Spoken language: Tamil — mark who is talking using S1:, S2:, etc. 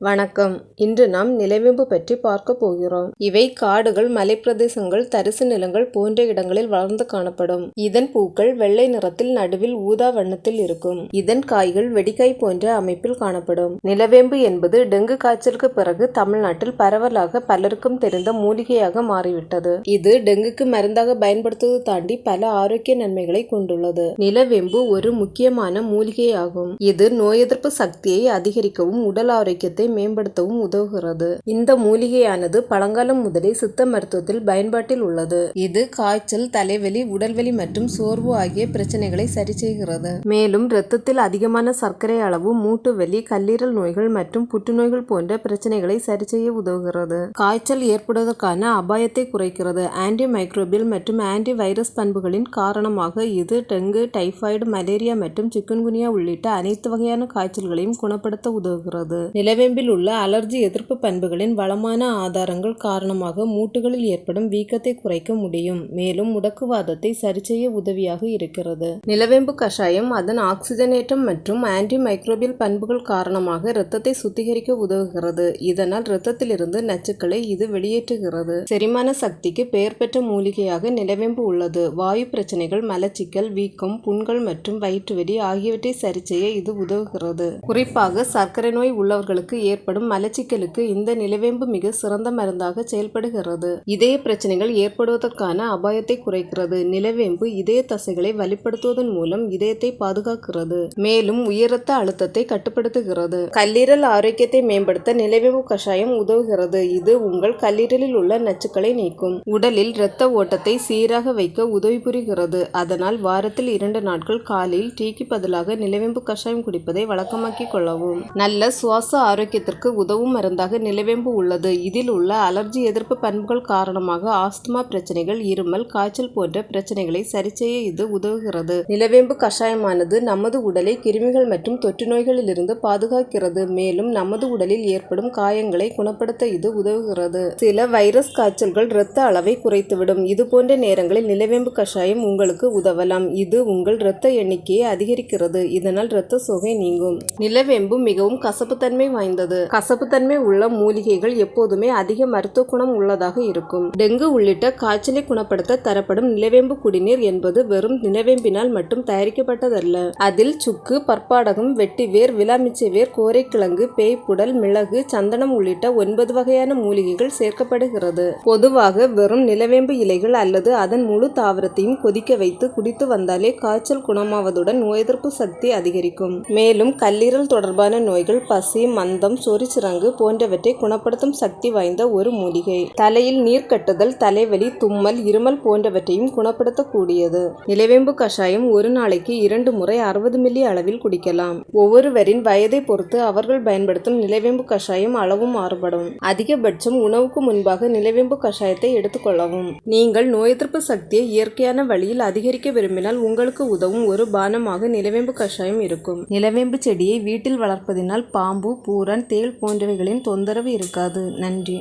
S1: வணக்கம். இன்று நாம் நிலவேம்பு பற்றி பார்க்க போகிறோம். இவை காடுகள் மலைப்பிரதேசங்கள் தரிசு நிலங்கள் போன்ற இடங்களில் வளர்ந்து காணப்படும். இதன் பூக்கள் வெள்ளை நிறத்தில் நடுவில் ஊதா வண்ணத்தில் இருக்கும். இதன் காய்கள் வெடிக்காய் போன்ற அமைப்பில் காணப்படும். நிலவேம்பு என்பது டெங்கு காய்ச்சலுக்கு பிறகு தமிழ்நாட்டில் பரவலாக பலருக்கும் தெரிந்த மூலிகையாக மாறிவிட்டது. இது டெங்குக்கு மருந்தாக பயன்படுத்துவது தாண்டி பல ஆரோக்கிய நன்மைகளை கொண்டுள்ளது. நிலவேம்பு ஒரு முக்கியமான மூலிகையாகும். இது நோய் எதிர்ப்பு சக்தியை அதிகரிக்கவும் உடல் ஆரோக்கியத்தை மேம்படுத்தவும் உதவுகிறது. இந்த மூலிகையானது பழங்காலம் முதலே சித்த மருத்துவத்தில் பயன்பாட்டில் உள்ளது. இது காய்ச்சல் தலைவலி உடல்வலி மற்றும் சோர்வு ஆகிய பிரச்சனைகளை சரி செய்கிறது. மேலும் இரத்தத்தில் அதிகமான சர்க்கரை அளவு மூட்டு வலி கல்லீரல் நோய்கள் மற்றும் புற்றுநோய்கள் போன்ற பிரச்சனைகளை சரி செய்ய உதவுகிறது. காய்ச்சல் ஏற்படுவதற்கான அபாயத்தை குறைக்கிறது. ஆன்டி மைக்ரோபியல் மற்றும் ஆன்டி வைரஸ் பண்புகளின் காரணமாக இது டெங்கு டைபாய்டு மலேரியா மற்றும் சிக்கன்குனியா உள்ளிட்ட அனைத்து வகையான காய்ச்சல்களையும் குணப்படுத்த உதவுகிறது. உடம்பில் உள்ள அலர்ஜி எதிர்ப்பு பண்புகளின் வளமான ஆதாரங்கள் காரணமாக மூட்டுகளில் ஏற்படும் வீக்கத்தை குறைக்க முடியும். மேலும் முடக்குவாதத்தை சரிசெய்ய உதவியாக இருக்கிறது. நிலவேம்பு கஷாயம் அதன் ஆக்சிஜனேற்றம் மற்றும் ஆன்டி மைக்ரோபியல் பண்புகள் காரணமாக இரத்தத்தை சுத்திகரிக்க உதவுகிறது. இதனால் இரத்தத்திலிருந்து நச்சுக்களை இது வெளியேற்றுகிறது. செரிமான சக்திக்கு பெயர் பெற்ற மூலிகையாக நிலவேம்பு உள்ளது. வாயு பிரச்சனைகள் மலச்சிக்கல் வீக்கம் புண்கள் மற்றும் வயிற்றுவலி ஆகியவற்றை சரிசெய்ய இது உதவுகிறது. குறிப்பாக சர்க்கரை நோய் உள்ளவர்களுக்கு ஏற்படும் மலச்சிக்கலுக்கு இந்த நிலவேம்பு மிக சிறந்த மருந்தாக செயல்படுகிறது. இதய பிரச்சனைகள் ஏற்படுவதற்கான அபாயத்தை குறைக்கிறது. நிலவேம்பு இதய தசைகளை வலுப்படுத்துவதன் மூலம் இதயத்தை பாதுகாக்கிறது மேலும் உயர் ரத்த அழுத்தத்தை கட்டுப்படுத்துகிறது. கல்லீரல் ஆரோக்கியத்தை மேம்படுத்த நிலவேம்பு கஷாயம் உதவுகிறது. இது உங்கள் கல்லீரலில் உள்ள நச்சுக்களை நீக்கும். உடலில் இரத்த ஓட்டத்தை சீராக வைக்க உதவி புரிகிறது. அதனால் வாரத்தில் இரண்டு நாட்கள் காலையில் டீக்கு பதிலாக நிலவேம்பு கஷாயம் குடிப்பதை வழக்கமாக்கிக் கொள்ளவும். நல்ல சுவாச ஆரோக்கிய ஆரோக்கியத்திற்கு உதவும் மருந்தாக நிலவேம்பு உள்ளது. இதில் உள்ள அலர்ஜி எதிர்ப்பு பண்புகள் காரணமாக ஆஸ்துமா பிரச்சனைகள் இருமல் காய்ச்சல் போன்ற பிரச்சனைகளை சரிசெய்ய இது உதவுகிறது. நிலவேம்பு கஷாயமானது நமது உடலை கிருமிகள் மற்றும் தொற்று நோய்களிலிருந்து பாதுகாக்கிறது. மேலும் நமது உடலில் ஏற்படும் காயங்களை குணப்படுத்த இது உதவுகிறது. சில வைரஸ் காய்ச்சல்கள் இரத்த அளவை குறைத்துவிடும். இது போன்ற நேரங்களில் நிலவேம்பு கஷாயம் உங்களுக்கு உதவலாம். இது உங்கள் இரத்த எண்ணிக்கையை அதிகரிக்கிறது. இதனால் இரத்த சோகை நீங்கும். நிலவேம்பு மிகவும் கசப்புத்தன்மை வாய்ந்தது. கசப்புத்தன்மை உள்ள மூலிகைகள் எப்போதுமே அதிக மருத்துவ குணம் உள்ளதாக இருக்கும். டெங்கு உள்ளிட்ட காய்ச்சலை குணப்படுத்த தரப்படும் நிலவேம்பு குடிநீர் என்பது வெறும் நிலவேம்பினால் மட்டும் தயாரிக்கப்பட்டதல்ல. அதில் சுக்கு பற்பாடகம் வெட்டிவேர் விலாமிச்சை வேர் கோரைக்கிழங்கு பேய்ப்புடல் மிளகு சந்தனம் உள்ளிட்ட ஒன்பது வகையான மூலிகைகள் சேர்க்கப்படுகிறது. பொதுவாக வெறும் நிலவேம்பு இலைகள் அல்லது அதன் முழு தாவரத்தையும் கொதிக்க வைத்து குடித்து வந்தாலே காய்ச்சல் குணமாவதுடன் நோய் எதிர்ப்பு சக்தி அதிகரிக்கும். மேலும் கல்லீரல் தொடர்பான நோய்கள் பசி மந்தம் சொரிச்சிறங்கு போன்றவற்றை குணப்படுத்தும் சக்தி வாய்ந்த ஒரு மூலிகை. தலையில் நீர் கட்டுதல் தலைவலி தும்மல் இருமல் போன்றவற்றையும் குணப்படுத்தக்கூடியது. நிலவேம்பு கஷாயம் ஒரு நாளைக்கு இரண்டு முறை அறுபது மில்லி அளவில் குடிக்கலாம். ஒவ்வொருவரின் வயதை பொறுத்து அவர்கள் பயன்படுத்தும் நிலவேம்பு கஷாயம் அளவும் மாறுபடும். அதிகபட்சம் உணவுக்கு முன்பாக நிலவேம்பு கஷாயத்தை எடுத்துக்கொள்ளவும். நீங்கள் நோய் எதிர்ப்பு சக்தியை இயற்கையான வழியில் அதிகரிக்க விரும்பினால் உங்களுக்கு உதவும் ஒரு பானமாக நிலவேம்பு கஷாயம் இருக்கும். நிலவேம்பு செடியை வீட்டில் வளர்ப்பதினால் பாம்பு பூரன் தேள் போன்றவைகளின் தொந்தரவு இருக்காது. நன்றி.